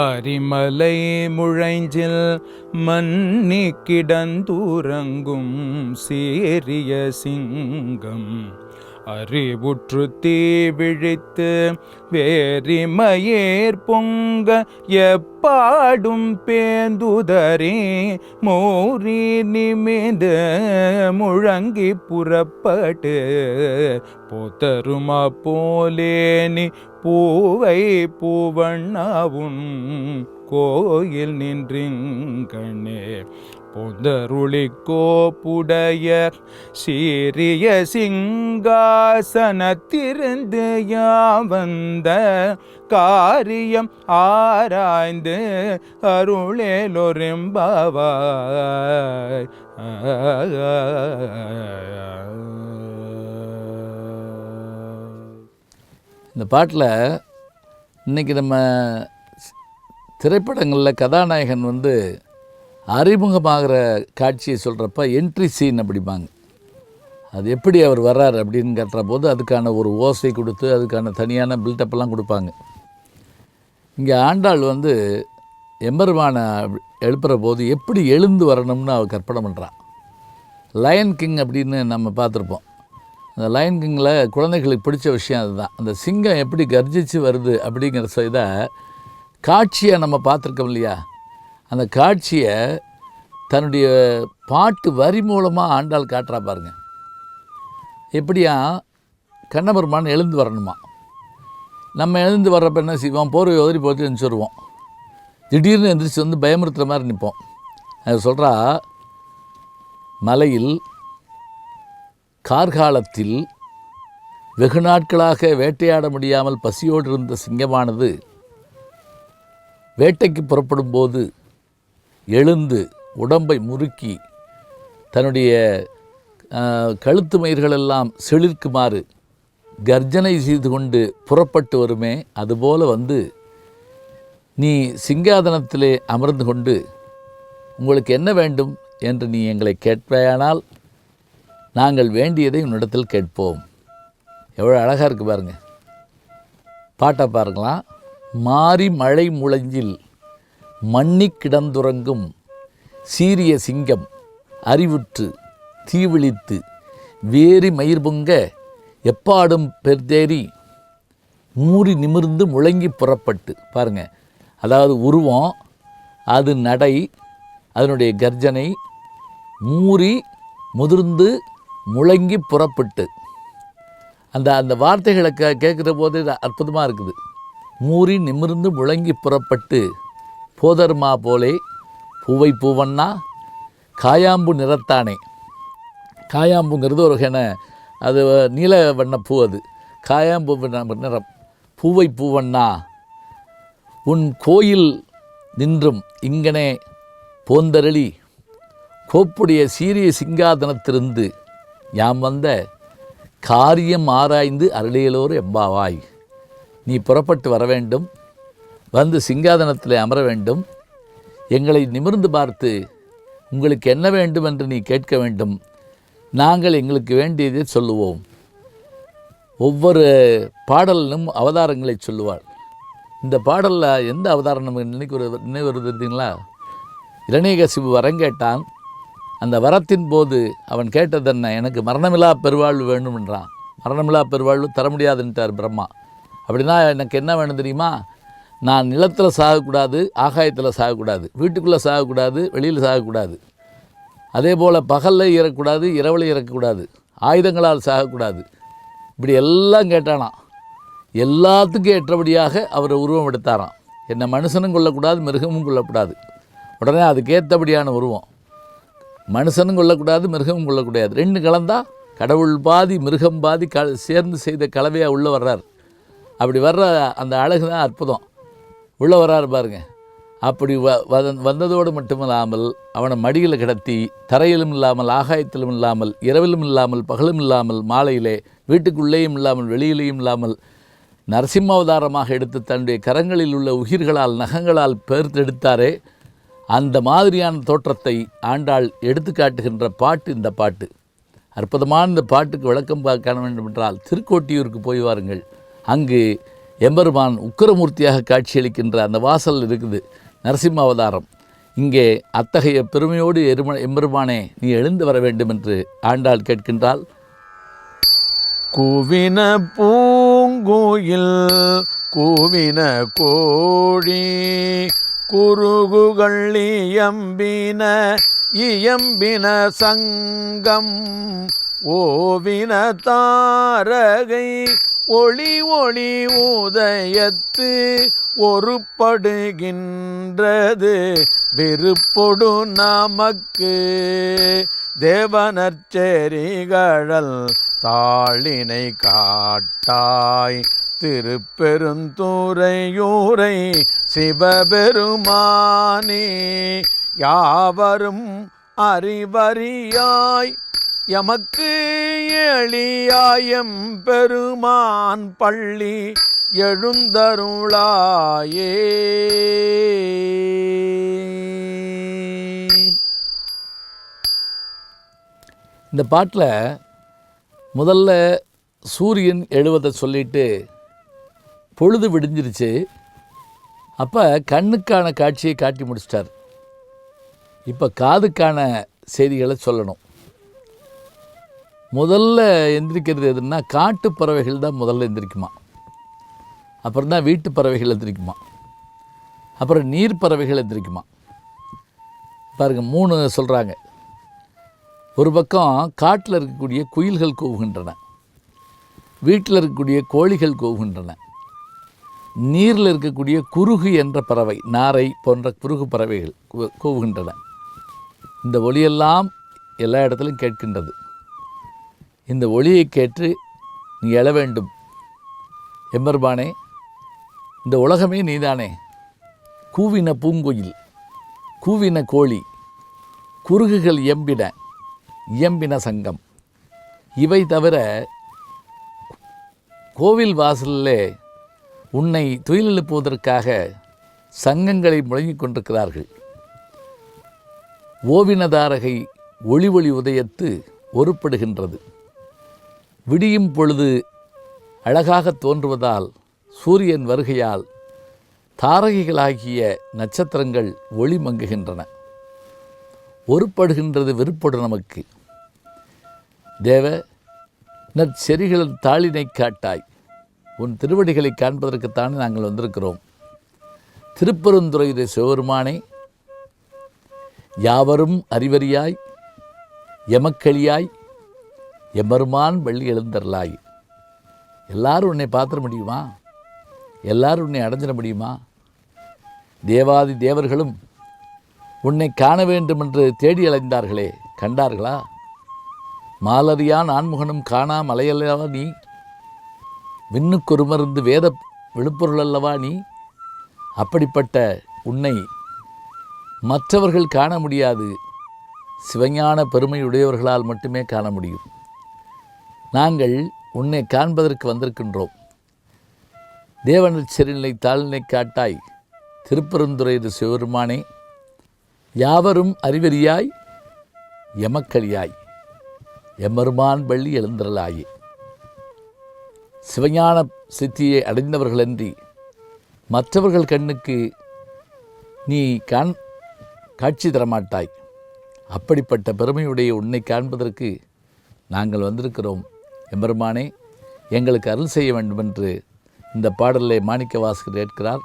ஆரிமலை முழைஞ்சில் மன்னி கிடந்தூரங்கும் சேரிய சிங்கம். அறிவுற்று தீ விழித்து வேரிமயேர் பொங்க எப்பாடும் பேந்துதரே மோரி நிமிந்து முழங்கி புறப்பட்டு போத்தருமா போலேனி பூவை பூவண்ணாவும் கோயில் நின்றிங்கண்ணே பொந்தருளி புடையர் சீரிய சிங்காசனத்திருந்து யாம் வந்த காரியம் ஆராய்ந்து அருளேலொரும்பவாய். இந்த பாட்டில் இன்றைக்கி நம்ம திரைப்படங்களில் கதாநாயகன் வந்து அறிமுகமாகிற காட்சியை சொல்கிறப்ப என்ட்ரி சீன் அப்படிம்பாங்க. அது எப்படி அவர் வர்றார் அப்படின்னு கேட்டுற போது அதுக்கான ஒரு ஓசை கொடுத்து அதுக்கான தனியான பில்டப்லாம் கொடுப்பாங்க. இங்கே ஆண்டாள் வந்து எம்பெருமானை எழுப்புகிற போது எப்படி எழுந்து வரணும்னு அவள் கற்பனை பண்ணுறான் லயன் கிங் அப்படின்னு நம்ம பார்த்துருப்போம். அந்த லயன் கிங்கில் குழந்தைகளுக்கு பிடிச்ச விஷயம் அதுதான். அந்த சிங்கம் எப்படி கர்ஜிச்சு வருது அப்படிங்கிற செய்தால் காட்சியை நம்ம பார்த்துருக்கோம் இல்லையா? அந்த காட்சியை தன்னுடைய பாட்டு வரி மூலமாக ஆண்டாள் காட்டுறா பாருங்க. எப்படியா? கண்ணபெருமான் எழுந்து வரணுமா? நம்ம எழுந்து வர்றப்ப என்ன செய்வோம்? போர்வை உதறி போட்டு எழுந்துருவோம் திடீர்னு எந்திரிச்சு வந்து பயமுறுத்துகிற மாதிரி நிற்போம். அது சொல்கிறா மலையில் கார்காலத்தில் வெகு நாட்களாக வேட்டையாட முடியாமல் பசியோடு இருந்த சிங்கமானது வேட்டைக்கு புறப்படும் போது எழுந்து உடம்பை முறுக்கி தன்னுடைய கழுத்து மயிர்களெல்லாம் செழிர்க்குமாறு கர்ஜனை செய்து கொண்டு புறப்பட்டு வருமே அதுபோல வந்து நீ சிங்காதனத்திலே அமர்ந்து கொண்டு உங்களுக்கு என்ன வேண்டும் என்று நீ எங்களை கேட்பேயானால் நாங்கள் வேண்டியதை உன்னிடத்தில் கேட்போம். எவ்வளோ அழகாக இருக்குது பாருங்கள் பாட்டை பாருங்களாம் மாறி மழை முழஞ்சில் மண்ணி கிடந்துறங்கும் சீரிய சிங்கம் அறிவுற்று தீவிழித்து வேரி மயிர் பொங்க எப்பாடும் பெர்தேறி மூறி நிமிர்ந்து முழங்கி புறப்பட்டு. பாருங்க. அதாவது உருவம் அது நடை அதனுடைய கர்ஜனை மூறி முதிர்ந்து முழங்கி புறப்பட்டு. அந்த அந்த வார்த்தைகளை கே கேட்குற போது இது அற்புதமாக இருக்குது. மூறி நிமிர்ந்து முழங்கி புறப்பட்டு போதர்மா போலே பூவை பூவண்ணா காயாம்பு நிறத்தானே. காயாம்புங்கிறது ஒரு வகையான அது நீல வண்ண பூ அது. காயாம்பு நிறம். பூவை பூவண்ணா உன் கோயில் நின்றும் இங்கனே போந்தரளி கோப்புடைய சீரிய சிங்காதனத்திலிருந்து யாம் வந்த காரியம் ஆராய்ந்து அருளியலோர் எம்பாவாய். நீ புறப்பட்டு வர வேண்டும். வந்து சிங்காதனத்தில் அமர வேண்டும். எங்களை நிமிர்ந்து பார்த்து உங்களுக்கு என்ன வேண்டும் என்று நீ கேட்க வேண்டும். நாங்கள் எங்களுக்கு வேண்டியதை சொல்லுவோம். ஒவ்வொரு பாடலிலும் அவதாரங்களை சொல்லுவாள். இந்த பாடலில் எந்த அவதாரம் நமக்கு நினைக்கு நினைவு வருது தெரியுங்களா? இளநீகசிபு வரம் கேட்டான். அந்த வரத்தின் போது அவன் கேட்டது என்ன எனக்கு மரணமில்லா பெருவாழ்வு வேண்டும் என்றான் மரணமில்லா பெருவாழ்வு தர முடியாதுன்ட்டார் பிரம்மா. அப்படின்னா எனக்கு என்ன வேணும் தெரியுமா? நான் நிலத்தில் சாகக்கூடாது ஆகாயத்தில் சாகக்கூடாது வீட்டுக்குள்ளே சாகக்கூடாது வெளியில் சாகக்கூடாது. அதே போல் பகலில் இறக்கக்கூடாது இரவில் இறக்கக்கூடாது ஆயுதங்களால் சாகக்கூடாது. இப்படி எல்லாம் கேட்டானாம். எல்லாத்துக்கும் ஏற்றபடியாக அவரை உருவம் எடுத்தாராம். என்னை மனுஷனும் கொள்ளக்கூடாது மிருகமும் கொள்ளக்கூடாது உடனே அதுக்கேற்றபடியான உருவம். மனுஷனும் கொள்ளக்கூடாது மிருகமும் கொள்ளக்கூடாது ரெண்டு கலந்தால் கடவுள் பாதி மிருகம் பாதி க சேர்ந்து செய்த கலவையாக உள்ளே வர்றார். அப்படி வர்ற அந்த அழகு தான் அற்புதம். உள்ளே வராரு பாருங்க. அப்படி வ வந்ததோடு மட்டுமில்லாமல் அவனை மடியில் கிடத்தி தரையிலும் இல்லாமல் ஆகாயத்திலும் இல்லாமல் இரவிலும் இல்லாமல் பகலும் இல்லாமல் மாலையிலே வீட்டுக்குள்ளேயும் இல்லாமல் வெளியிலேயும் இல்லாமல் நரசிம்மாவதாரமாக எடுத்து தன்னுடைய கரங்களில் உள்ள உயிர்களால் நகங்களால் பெயர்த்தெடுத்தாரே அந்த மாதிரியான தோற்றத்தை ஆண்டாள் எடுத்து காட்டுகின்ற பாட்டு இந்த பாட்டு. அற்புதமான இந்த பாட்டுக்கு விளக்கம் பார்க்க காண வேண்டும் என்றால் திருக்கோட்டியூருக்கு போய் வாருங்கள். அங்கு எம்பெருமான் உக்கிரமூர்த்தியாக காட்சியளிக்கின்ற அந்த வாசல் இருக்குது நரசிம்ம அவதாரம் இங்கே அத்தகைய பெருமையோடு எரும எம்பெருமானே நீ எழுந்து வர வேண்டும் என்று ஆண்டாள் கேட்கின்றாள். கூவின பூங்குயில் கூவின கோழி குருகுகள் இயம்பின இயம்பின சங்கம் ஓவின தாரகை ஒளி ஒளி உதயத்து ஒருப்படுகின்றது. விருப்பொடு நமக்கு தேவனற்செறிகழல் தாளினை காட்டாய். திருப்பெருந்துறையூரை சிவபெருமானே யாவரும் அறிவறியாய். எமக்கு எளியாயம் பெருமான் பள்ளி எழுந்தருளாயே. இந்த பாட்டில் முதல்ல சூரியன் எழுவதை சொல்லிட்டு பொழுது விடிஞ்சிருச்சு. அப்போ கண்ணுக்கான காட்சியை காட்டி முடிச்சிட்டார். இப்போ காதுக்கான செய்திகளை சொல்லணும். முதல்ல எந்திரிக்கிறது எதுன்னா காட்டு பறவைகள் தான் முதல்ல எந்திரிக்குமா? அப்புறம் தான் வீட்டு பறவைகள் எந்திரிக்குமா? அப்புறம் நீர் பறவைகள் எந்திரிக்குமா? பாருங்க மூணு சொல்கிறாங்க ஒரு பக்கம் காட்டில் இருக்கக்கூடிய குயில்கள் கூவுகின்றன. வீட்டில் இருக்கக்கூடிய கோழிகள் கூவுகின்றன. நீரில் இருக்கக்கூடிய குருகு என்ற பறவை நாரை போன்ற குருகு பறவைகள் கூ- கூவுகின்றன. இந்த ஒளியெல்லாம் எல்லா இடத்துலையும் கேட்கின்றது. இந்த ஒளியை கேட்டு நீ எழ வேண்டும். எம்பெருமானே இந்த உலகமே நீதானே. கூவின பூங்குயில் கூவின கோழி குருகுகள் எம்பின இயம்பின சங்கம். இவை தவிர கோவில் வாசலில் உன்னை துயிலெழுப்புவதற்காக சங்கங்களை முழங்கிக் கொண்டிருக்கிறார்கள். ஓவினதாரகை ஒளி ஒளி உதயத்து ஒருப்படுகின்றது. விடியும் பொழுது அழகாக தோன்றுவதால் சூரியன் வருகையால் தாரகைகளாகிய நட்சத்திரங்கள் ஒளி மங்குகின்றன. ஒருப்படுகின்றது வெறுப்படு நமக்கு. தேவ நற்செறிகளின் தாளினை காட்டாய். உன் திருவடிகளை காண்பதற்குத்தானே நாங்கள் வந்திருக்கிறோம். திருப்பெருந்துறையுடைய சிவபெருமானே யாவரும் அறிவறியாய் எமக்களியாய் எமருமான் வெள்ளி எழுந்தர்லாய் எல்லாரும் உன்னை பார்த்துட முடியுமா? எல்லாரும் உன்னை அடைஞ்சிட முடியுமா? தேவாதி தேவர்களும் உன்னை காண வேண்டும் என்று தேடி அலைந்தார்களே கண்டார்களா? மாலரியான் ஆண்முகனும் காணா நீ விண்ணுக்கொரு மருந்து வேத விழுப்பொருள் அல்லவா நீ? அப்படிப்பட்ட உன்னை மற்றவர்கள் காண முடியாது. சிவஞான பெருமையுடையவர்களால் மட்டுமே காண முடியும். நாங்கள் உன்னை காண்பதற்கு வந்திருக்கின்றோம். தேவனர் செருநிலை தாழ்நிலை காட்டாய். திருப்பெருந்துறை சிவபெருமானே யாவரும் அறிவறியாய் எமக்களியாய். எம்மருமான் பள்ளி எழுந்திரலாயே சிவஞான சித்தியை அடைந்தவர்களன்றி மற்றவர்கள் கண்ணுக்கு நீ காண் காட்சி தரமாட்டாய். அப்படிப்பட்ட பெருமையுடைய உன்னை காண்பதற்கு நாங்கள் வந்திருக்கிறோம். எம்பெருமானே எங்களுக்கு அருள் செய்ய வேண்டும் என்று இந்த பாடலை மாணிக்க வாசகர் கேட்கிறார்.